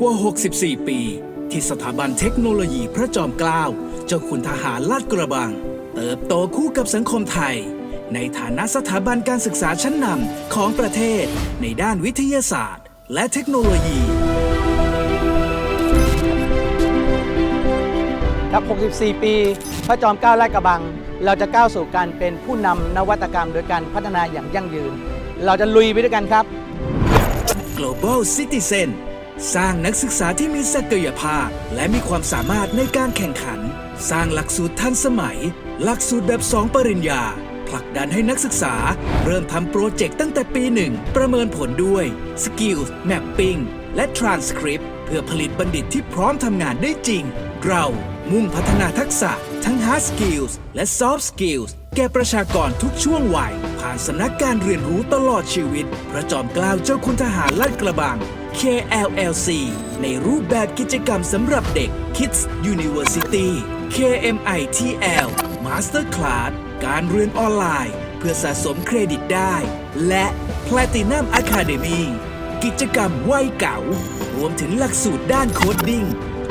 กว่า 64 ปี ที่สถาบันเทคโนโลยีพระจอมเกล้าเจ้าคุณทหารลาดกระบัง เติบโตคู่กับสังคมไทย ในฐานะสถาบันการศึกษาชั้นนำของประเทศ ในด้านวิทยาศาสตร์ และเทคโนโลยีกับ 64 ปี พระจอมเกล้าลาดกระบัง เราจะก้าวสู่การเป็นผู้นำนวัตกรรมโดยการพัฒนาอย่างยั่งยืน เราจะลุยไปด้วยกันครับ Global Citizen สร้างนักศึกษาที่มีศักยภาพ และมีความสามารถในการแข่งขัน สร้างหลักสูตรทันสมัย หลักสูตรแบบ 2 ปริญญา ผลักดันให้นักศึกษา เริ่มทำโปรเจกต์ตั้งแต่ปีหนึ่งประเมินผลด้วย Skills Mapping และ Transcript เพื่อผลิตบัณฑิตที่พร้อมทำงานได้จริง เรามุ่งพัฒนาทักษะทั้ง Hard Skills และ Soft Skills แก่ประชากรทุกช่วงวัย ผ่านสำนักการเรียนรู้ตลอดชีวิต พระจอมเกล้าเจ้าคุณทหารลาดกระบัง KLLC ในรูปแบบกิจกรรมสำหรับเด็ก Kids University KMITL Master Class การเรียนออนไลน์ เพื่อสะสมเครดิตได้ และ Platinum Academy กิจกรรมวัยเก่า รวมถึงหลักสูตรด้านโคดดิ้ง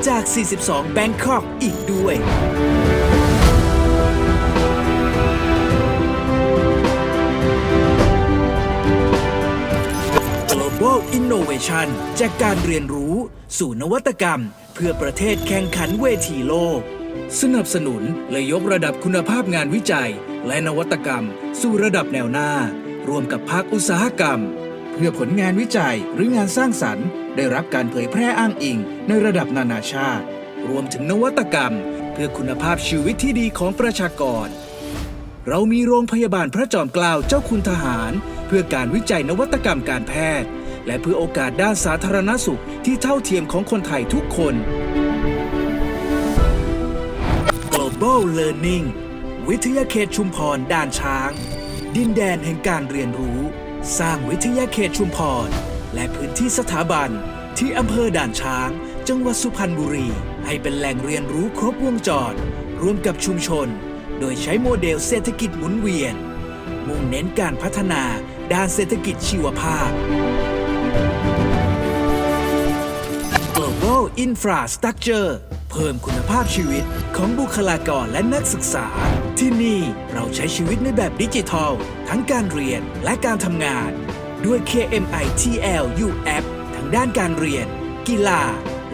จาก 42 Bangkok อีกด้วย Innovation จากการเรียนรู้ สู่นวัตกรรม เพื่อประเทศแข่งขันเวทีโลก สนับสนุนและยกระดับคุณภาพงานวิจัย และนวัตกรรม สู่ระดับแนวหน้าร่วมกับภาคอุตสาหกรรม เพื่อผลงานวิจัยหรืองานสร้างสรรค์ ได้รับการเผยแพร่อ้างอิง ในระดับนานาชาติ รวมถึงนวัตกรรม เพื่อคุณภาพชีวิตที่ดีของประชากรเรามีโรงพยาบาลพระจอมเกล้าเจ้าคุณทหาร เพื่อการวิจัยนวัตกรรมการแพทย์ และเพื่อโอกาสด้านสาธารณสุขที่เท่าเทียมของคนไทยทุกคน Global Learning วิทยาเขตชุมพรด่านช้าง ดินแดนแห่งการเรียนรู้ สร้างวิทยาเขตชุมพร และพื้นที่สถาบัน ที่อำเภอด่านช้าง จังหวัดสุพรรณบุรี ให้เป็นแหล่งเรียนรู้ครบวงจรร่วมกับชุมชน โดยใช้โมเดลเศรษฐกิจหมุนเวียน มุ่งเน้นการพัฒนาด้านเศรษฐกิจชีวภาพ Infrastructure เพิ่มคุณภาพชีวิตของบุคลากรและนักศึกษา ที่นี่เราใช้ชีวิตในแบบดิจิทัล ทั้งการเรียนและการทำงาน ด้วย KMITL U App ทั้งด้านการเรียน กีฬา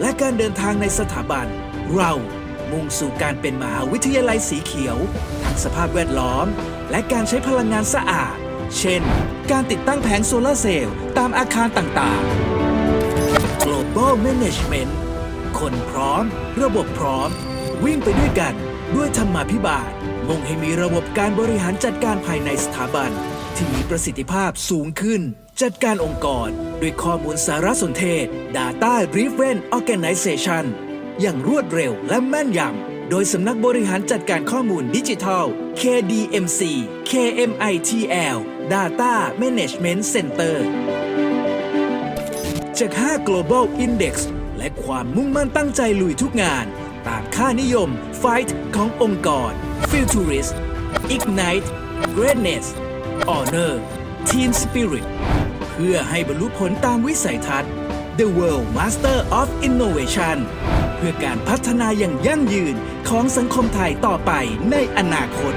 และการเดินทางในสถาบัน เรามุ่งสู่การเป็นมหาวิทยาลัยสีเขียว ทั้งสภาพแวดล้อม และการใช้พลังงานสะอาด เช่น การติดตั้งแผงโซลาร์เซลล์ตามอาคารต่างๆ Global Management คนพร้อม ระบบพร้อม วิ่งไปด้วยกัน ด้วยธรรมาภิบาลมุ่งให้มีระบบการบริหารจัดการภายในสถาบัน ที่มีประสิทธิภาพสูงขึ้น จัดการองค์กร ด้วยข้อมูลสารสนเทศ Data Driven Organization อย่างรวดเร็วและแม่นยำ โดยสำนักบริหารจัดการข้อมูลดิจิทัล KDMC KMITL Data Management Center จาก 5 global index และความมุ่งมั่นตั้งใจลุยทุกงาน ตามค่านิยม Fight ขององค์กร Futurist Ignite Greatness Honor Team Spirit เพื่อให้บรรลุผลตามวิสัยทัศน์ The World Master of Innovation เพื่อการพัฒนาอย่างยั่งยืนของสังคมไทยต่อไปในอนาคต